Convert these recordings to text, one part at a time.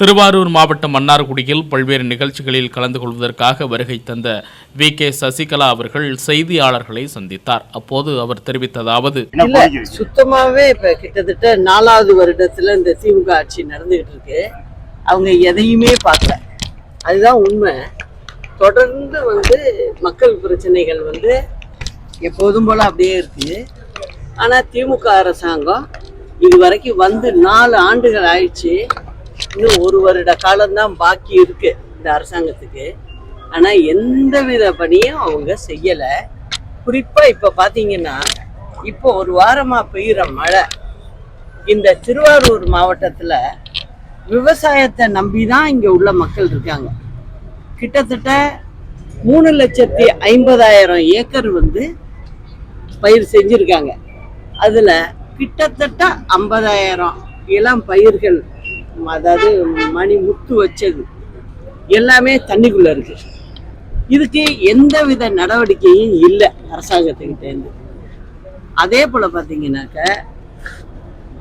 திருவாரூர் மாவட்டம் மன்னார்குடியில் பல்வேறு நிகழ்ச்சிகளில் கலந்து கொள்வதற்காக வருகை தந்த வி. கே. சசிகலா அவர்கள் செய்தியாளர்களை சந்தித்தார். அப்போது அவர் தெரிவித்ததாவது? சுத்தமாவே இப்ப கிட்டத்தட்ட நாலாவது வருடத்துல இந்த திமுக ஆட்சி நடந்துகிட்டு இருக்கு அவங்க எதையுமே பார்க்கல. அதுதான் உண்மை. தொடர்ந்து வந்து மக்கள் பிரச்சனைகள் வந்து எப்போதும் போல அப்படியே இருக்கு. ஆனா திமுக அரசாங்கம் இது வரைக்கும் வந்து நாலு ஆண்டுகள் ஆயிடுச்சு. இன்னும் ஒரு வருட காலம்தான் பாக்கி இருக்கு இந்த அரசாங்கத்துக்கு. ஆனா எந்தவித பணியும் அவங்க செய்யல. குறிப்பா இப்ப பாத்தீங்கன்னா இப்போ ஒரு வாரமா பெய்யுற மழை இந்த திருவாரூர் மாவட்டத்துல விவசாயத்தை நம்பி தான் இங்க உள்ள மக்கள் இருக்காங்க. கிட்டத்தட்ட மூணு லட்சத்தி ஐம்பதாயிரம் ஏக்கர் வந்து பயிர் செஞ்சிருக்காங்க. அதுல கிட்டத்தட்ட ஐம்பதாயிரம் இளம் பயிர்கள் அதாவது மணி முத்து வச்சது. எல்லாமே தண்ணிக்குள்ள இருக்கு. இதுக்கு எந்த வித நடவடிக்கையும் இல்லை அரசாங்கத்துக்கிட்டேருந்து அதே போல பார்த்தீங்கன்னாக்க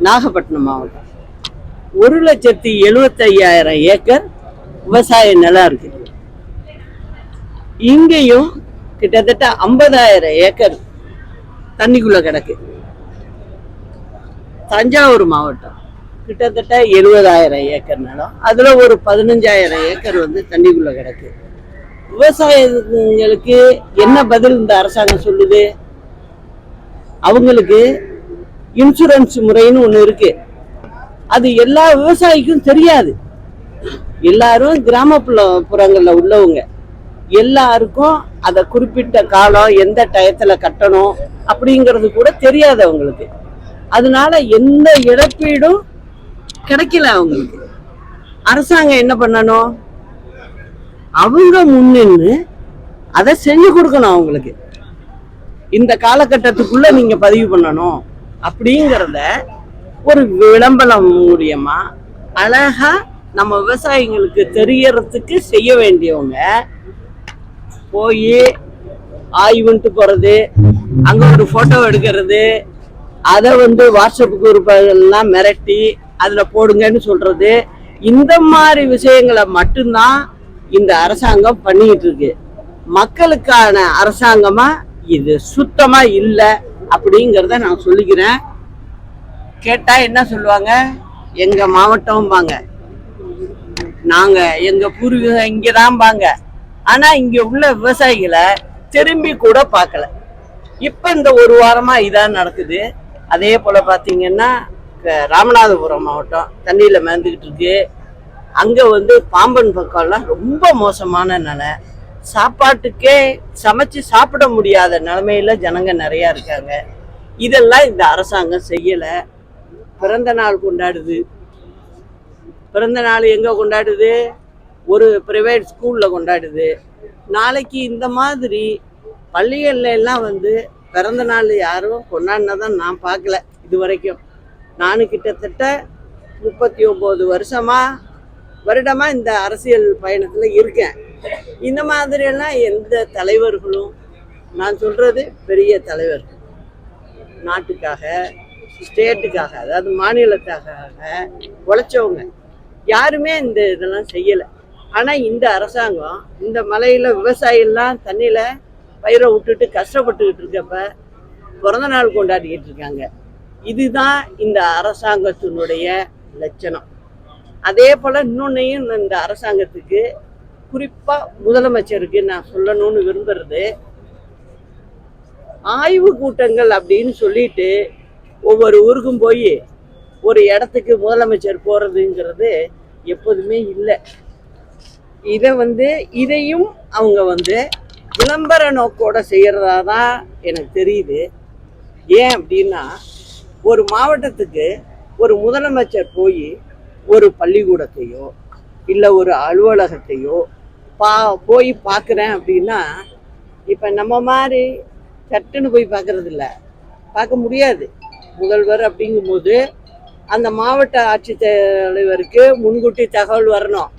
நாகப்பட்டினம் மாவட்டம். ஒரு லட்சத்தி எழுபத்தையாயிரம் ஏக்கர் விவசாய நிலம் இருக்குது இங்கேயும் கிட்டத்தட்ட ஐம்பதாயிரம் ஏக்கர் தண்ணிக்குள்ள கிடக்கு. தஞ்சாவூர் மாவட்டம். கிட்டத்தட்ட எழுபதாயிரம் ஏக்கர் நிலம். அதுல ஒரு பதினஞ்சாயிரம் ஏக்கர் வந்து தண்ணிக்குள்ள கிடக்கு. விவசாயிகளுக்கு என்ன பதில் இந்த அரசாங்கம் சொல்லுது? அவங்களுக்கு இன்சூரன்ஸ் முறைன்னு ஒன்று இருக்கு. அது எல்லா விவசாயிக்கும் தெரியாது. எல்லாரும் கிராமப்புற புறங்களில் உள்ளவங்க. எல்லாருக்கும் அதை குறிப்பிட்ட காலம் எந்த டயத்துல கட்டணும் அப்படிங்கிறது கூட தெரியாது அவங்களுக்கு அதனால எந்த இழப்பீடும் கிடைக்கல அவங்களுக்கு. அரசாங்கம் என்ன பண்ணணும்? அவங்க முன்னின்று அதை செஞ்சு கொடுக்கணும் அவங்களுக்கு. இந்த காலகட்டத்துக்குள்ள நீங்க பதிவு பண்ணணும் அப்படிங்கிறத ஒரு விளம்பரம் மூலியமா அழகா நம்ம விவசாயிங்களுக்கு தெரியறதுக்கு செய்ய வேண்டியவங்க போய் ஆய்வுன்ட்டு போறது அங்க ஒரு போட்டோ எடுக்கிறது அதை வந்து வாட்ஸ்அப் குரூப் மிரட்டி அதில் போடுங்கன்னு சொல்கிறது இந்த மாதிரி விஷயங்களை மட்டும்தான் இந்த அரசாங்கம் பண்ணிக்கிட்டு இருக்கு. மக்களுக்கான அரசாங்கமா இது சுத்தமா இல்லை அப்படிங்கிறத நான் சொல்லிக்கிறேன். கேட்டால் என்ன சொல்லுவாங்க? எங்கள் மாவட்டம்பாங்க நாங்கள் எங்கள் பூர்வீகம் இங்கே பாங்க ஆனால் இங்கே உள்ள விவசாயிகளை திரும்பி கூட பார்க்கல. இப்போ இந்த ஒரு வாரமாக இதான் நடக்குது. அதே போல் பார்த்தீங்கன்னா ராமநாதபுரம் மாவட்டம். தண்ணியில் மேந்துக்கிட்டு இருக்கு. அங்கே வந்து பாம்பன் பக்கம்லாம் ரொம்ப மோசமான நிலை. சாப்பாட்டுக்கே சமைச்சு சாப்பிட முடியாத நிலமையில ஜனங்க நிறையா இருக்காங்க. இதெல்லாம் இந்த அரசாங்கம் செய்யலை. பிறந்த நாள் கொண்டாடுது. பிறந்த நாள் எங்கே கொண்டாடுது? ஒரு பிரைவேட் ஸ்கூலில் கொண்டாடுது. நாளைக்கு இந்த மாதிரி பள்ளிகள்ல எல்லாம் வந்து பிறந்த நாள் யாரும் கொண்டாடினதான் நான் பார்க்கல. இது வரைக்கும். நானும் கிட்டத்தட்ட முப்பத்தி ஒம்பது வருஷமா வருடமா இந்த அரசியல் பயணத்துல இருக்கேன். இந்த மாதிரி எல்லாம் எந்த தலைவர்களும் நான் சொல்றது பெரிய தலைவர் நாட்டுக்காக ஸ்டேட்டுக்காக அதாவது மாநிலத்துக்காக உழைச்சவங்க. யாருமே இந்த இதெல்லாம் செய்யலை. ஆனால் இந்த அரசாங்கம் இந்த மலையில் விவசாயிலாம் தண்ணியில் பயிரை விட்டுட்டு கஷ்டப்பட்டுக்கிட்டு இருக்கப்ப பிறந்த நாள் கொண்டாடிக்கிட்டு இருக்காங்க. இதுதான் இந்த அரசாங்கத்தினுடைய லட்சணம். அதே போல் இன்னொன்னையும் இந்த அரசாங்கத்துக்கு குறிப்பாக முதலமைச்சருக்கு நான் சொல்லணும்னு விரும்புறது ஆய்வு கூட்டங்கள் அப்படின்னு சொல்லிட்டு ஒவ்வொரு ஊருக்கும் போய் ஒரு இடத்துக்கு முதலமைச்சர் போகிறதுங்கிறது எப்போதுமே இல்லை. இதை வந்து இதையும் அவங்க வந்து விளம்பர நோக்கோட செய்கிறதா தான் எனக்கு தெரியுது. ஏன் அப்படின்னா ஒரு மாவட்டத்துக்கு ஒரு முதலமைச்சர் போய் ஒரு பள்ளிக்கூடத்தையோ இல்லை ஒரு அலுவலகத்தையோ பா போய் பார்க்குறேன் அப்படின்னா இப்போ நம்ம மாதிரி சட்டுன்னு போய் பார்க்கறது இல்லை பார்க்க முடியாது. முதல்வர் அப்படிங்கும்போது அந்த மாவட்ட ஆட்சித்தலைவருக்கு முன்கூட்டி தகவல் வரணும்.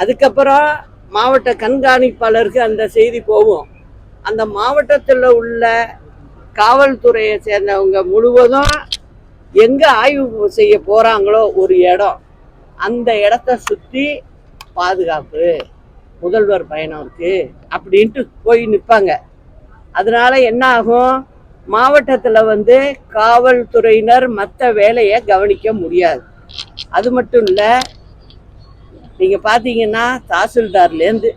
அதுக்கப்புறம் மாவட்ட கண்காணிப்பாளருக்கு அந்த செய்தி போகும். அந்த மாவட்டத்தில் உள்ள காவல்துறையை சேர்ந்தவங்க முழுவதும் எங்கே ஆய்வு செய்ய போகிறாங்களோ ஒரு இடம் அந்த இடத்த சுற்றி பாதுகாப்பு முதல்வர் பயணம் அப்படின்ட்டு போய் நிற்பாங்க அதனால என்ன ஆகும்? மாவட்டத்தில் வந்து காவல்துறையினர் மற்ற வேலையை கவனிக்க முடியாது. அது மட்டும் இல்லை நீங்கள் பார்த்தீங்கன்னா தாசில்தார்லேருந்து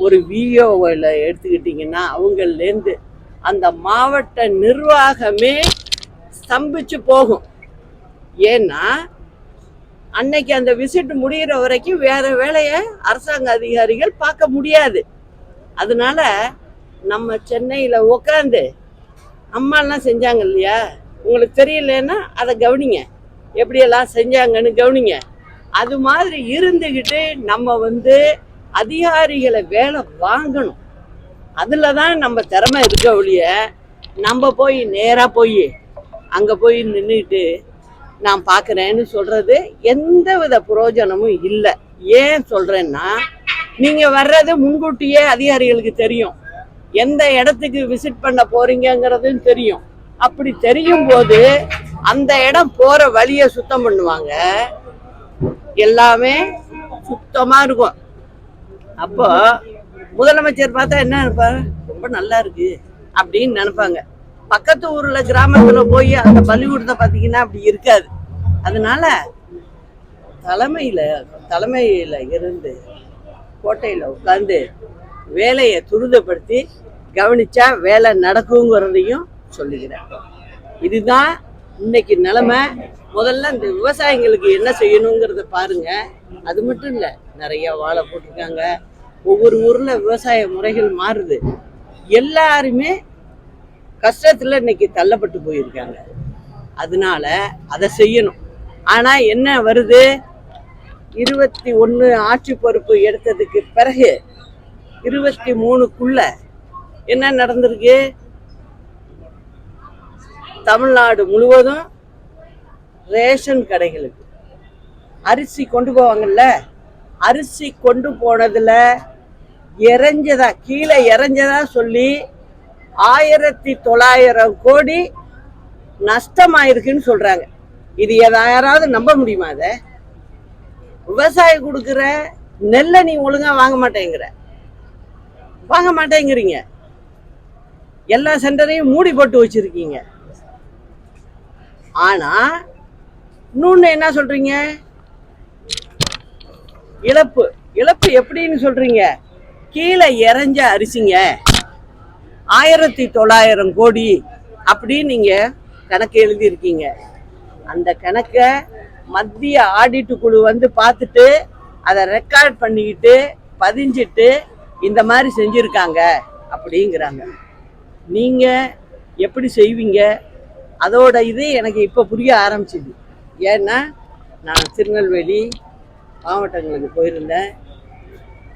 ஒரு விஓவில் எடுத்துக்கிட்டிங்கன்னா அவங்கள்லேருந்து அந்த மாவட்ட நிர்வாகமே ஸ்தம்பிச்சு போகும். ஏன்னா அன்னைக்கு அந்த விசிட் முடிகிற வரைக்கும் வேற வேலையை அரசாங்க அதிகாரிகள் பார்க்க முடியாது. அதனால நம்ம சென்னையில் உட்காந்து அம்மாலாம் செஞ்சாங்க இல்லையா? உங்களுக்கு தெரியலன்னா அதை கவனிங்க. எப்படியெல்லாம் செஞ்சாங்கன்னு கவனிங்க. அது மாதிரி இருந்துக்கிட்டு நம்ம வந்து அதிகாரிகளை வேலை வாங்கணும். அதில் தான் நம்ம திறமை இருக்க ஒழிய நம்ம போய் நேராக போய் அங்கே போய் நின்றுட்டு நான் பார்க்குறேன்னு சொல்கிறது எந்த வித பிரயோஜனமும் இல்லை. ஏன் சொல்கிறேன்னா நீங்கள் வர்றது முன்கூட்டியே அதிகாரிகளுக்கு தெரியும். எந்த இடத்துக்கு விசிட் பண்ண போகிறீங்கங்கிறதும் தெரியும். அப்படி தெரியும் போது அந்த இடம் போகிற வழியை சுத்தம் பண்ணுவாங்க. எல்லாமே சுத்தமாக இருக்கும். அப்போ முதலமைச்சர் பார்த்தா என்ன நினைப்பாங்க ரொம்ப நல்லா இருக்கு அப்படின்னு நினைப்பாங்க. பக்கத்து ஊர்ல கிராமத்துல போய் அந்த பள்ளிக்கூடத்தை பார்த்தீங்கன்னா அப்படி இருக்காது. அதனால தலைமையில தலைமையில இருந்து கோட்டையில உட்காந்து வேலையை துரிதப்படுத்தி கவனிச்சா வேலை நடக்குங்கிறதையும் சொல்லுகிறேன் இதுதான் இன்னைக்கு நிலைமை. முதல்ல இந்த விவசாயிங்களுக்கு என்ன செய்யணுங்கிறத பாருங்க. அது மட்டும் இல்லை நிறைய வாழை போட்டிருக்காங்க. ஒவ்வொரு ஊர்ல விவசாய முறைகள் மாறுது. எல்லாருமே கஷ்டத்துல இன்னைக்கு தள்ளப்பட்டு போயிருக்காங்க. அதனால அதை செய்யணும். ஆனா என்ன வருது? இருபத்தி ஒன்று ஆட்சி பொறுப்பு எடுத்ததுக்கு பிறகு இருபத்தி மூணுக்குள்ள என்ன நடந்திருக்கு? தமிழ்நாடு முழுவதும் ரேஷன் கடைகளுக்கு அரிசி கொண்டு போவாங்கல்ல? அரிசி கொண்டு போனதுல இறைஞ்சதா கீழே இறைஞ்சதா சொல்லி ஆயிரத்தி தொள்ளாயிரம் கோடி நஷ்டமாயிருக்குன்னு சொல்றாங்க. இது எதா- யாராவது நம்ப முடியுமா அதை விவசாயி கொடுக்குற நெல்லை நீ ஒழுங்கா வாங்க மாட்டேங்கிற. வாங்க மாட்டேங்கிறீங்க. எல்லா சென்டரையும் மூடி போட்டு வச்சிருக்கீங்க. ஆனா இன்னொன்னு என்ன சொல்றீங்க? இழப்பு. இழப்பு எப்படின்னு சொல்றீங்க? கீழே இறஞ்ச அரிசிங்க. ஆயிரத்தி தொள்ளாயிரம் கோடி அப்படின்னு நீங்கள் கணக்கு எழுதியிருக்கீங்க. அந்த கணக்கை மத்திய ஆடிட்டு குழு வந்து பார்த்துட்டு அதை ரெக்கார்ட் பண்ணிக்கிட்டு பதிஞ்சிட்டு இந்த மாதிரி செஞ்சுருக்காங்க அப்படிங்கிறாங்க. நீங்கள் எப்படி செய்வீங்க? அதோட இது எனக்கு இப்போ புரிய ஆரம்பிச்சிது. ஏன்னா நான் திருநெல்வேலி மாவட்டங்களுக்கு போயிருந்தேன்.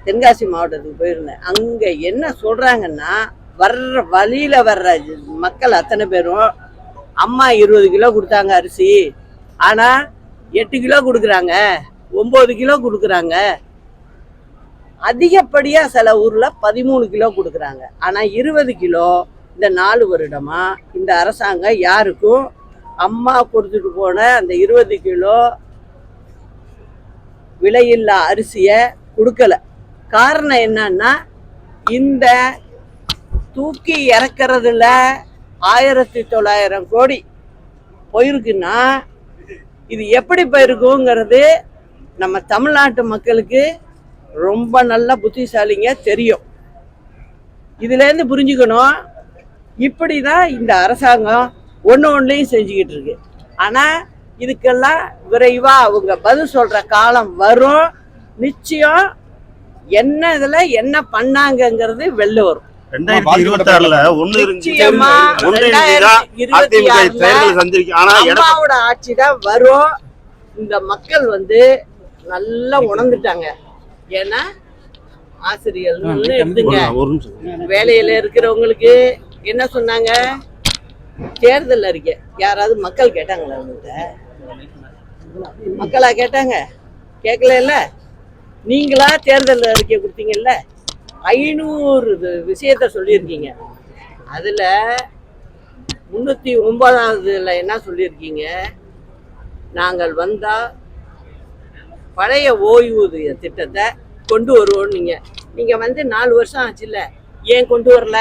தென்காசி மாவட்டத்துக்கு போயிருந்தேன். அங்கே என்ன சொல்கிறாங்கன்னா வர்ற வழியில் வர்ற மக்கள் அத்தனை பேரும் அம்மா இருபது கிலோ கொடுத்தாங்க அரிசி. ஆனால் எட்டு கிலோ கொடுக்குறாங்க. ஒம்பது கிலோ கொடுக்குறாங்க. அதிகப்படியாக சில ஊரில் பதிமூணு கிலோ கொடுக்குறாங்க. ஆனால் இருபது கிலோ இந்த நாலு வருடமாக இந்த அரசாங்கம் யாருக்கும் அம்மா கொடுத்துட்டு போன அந்த இருபது கிலோ விலையில்லா அரிசியை கொடுக்கல. காரணம் என்னன்னா இந்த தூக்கி இறக்குறதுல ஆயிரத்தி தொள்ளாயிரம் கோடி போயிருக்குன்னா இது எப்படி போயிருக்குங்கிறது நம்ம தமிழ்நாட்டு மக்களுக்கு ரொம்ப நல்ல புத்திசாலிங்க தெரியும். இதுலேருந்து புரிஞ்சுக்கணும் இப்படி தான் இந்த அரசாங்கம் ஒன்று ஒன்றையும் செஞ்சுக்கிட்டு இருக்கு. ஆனால் இதுக்கெல்லாம் விரைவாக அவங்க பதில் சொல்கிற காலம் வரும். நிச்சயம் என்ன இதில் என்ன பண்ணாங்கங்கிறது வெளில வரும். ரெண்டாயிரத்தி இருபத்தி ஆறுல ஒண்ணு இருந்துச்சு அம்மாவோட ஆட்சி தான் வரும். இந்த மக்கள் வந்து நல்லா உணர்ந்துட்டாங்க. ஏன்னா ஆசிரியர்கள் எடுத்துங்க வேலையில இருக்கிறவங்களுக்கு என்ன சொன்னாங்க? தேர்தல் அறிக்கை யாராவது மக்கள் கேட்டாங்களா உங்கள்கிட்ட மக்களா கேட்டாங்க. கேட்கல நீங்களா தேர்தல் அறிக்கை கொடுத்தீங்கல்ல? ஐநூறு விஷயத்த சொல்லியிருக்கீங்க. அதில் முந்நூற்றி ஒன்பதாவதுல என்ன சொல்லியிருக்கீங்க? நாங்கள் வந்தால் பழைய ஓய்வூதிய திட்டத்தை கொண்டு வருவோம் நீங்கள் நீங்கள் வந்து நாலு வருஷம் ஆச்சுல்ல ஏன் கொண்டு வரல?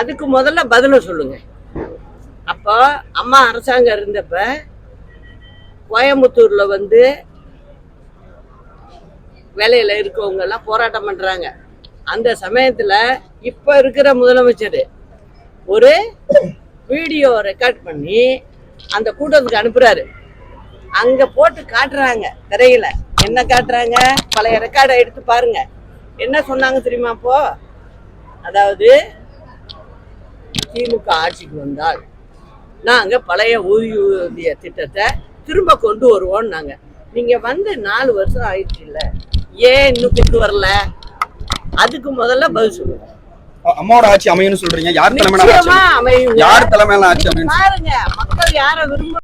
அதுக்கு முதல்ல பதிலை சொல்லுங்க. அப்போ அம்மா அரசாங்கம் இருந்தப்ப கோயம்புத்தூரில் வந்து வேலையில் இருக்கவங்க எல்லாம் போராட்டம் பண்ணுறாங்க அந்த சமயத்தில் இப்போ இருக்கிற முதலமைச்சர் ஒரு வீடியோ ரெக்கார்ட் பண்ணி அந்த கூட்டத்துக்கு அனுப்புகிறாரு அங்கே போட்டு காட்டுறாங்க திரையில். என்ன காட்டுறாங்க? பழைய ரெக்கார்டை எடுத்து பாருங்க. என்ன சொன்னாங்க தெரியுமா அப்போ? அதாவது திமுக ஆட்சிக்கு வந்தால் நாங்கள் பழைய ஓய்வூதிய திட்டத்தை திரும்ப கொண்டு வருவோம் நீங்கள் வந்து நாலு வருஷம் ஆயிடுச்சு இல்லை. ஏன் இன்னும் கொண்டு வரல? அதுக்கு முதல்ல பதில் சொல்லுங்க அம்மாவோட ஆட்சி அமையும்னு சொல்றீங்க. யார் தலைமையில ஆட்சி? அமையும் யார் தலைமையில ஆட்சி அமையும் பாருங்க. மக்கள் யாரை விரும்ப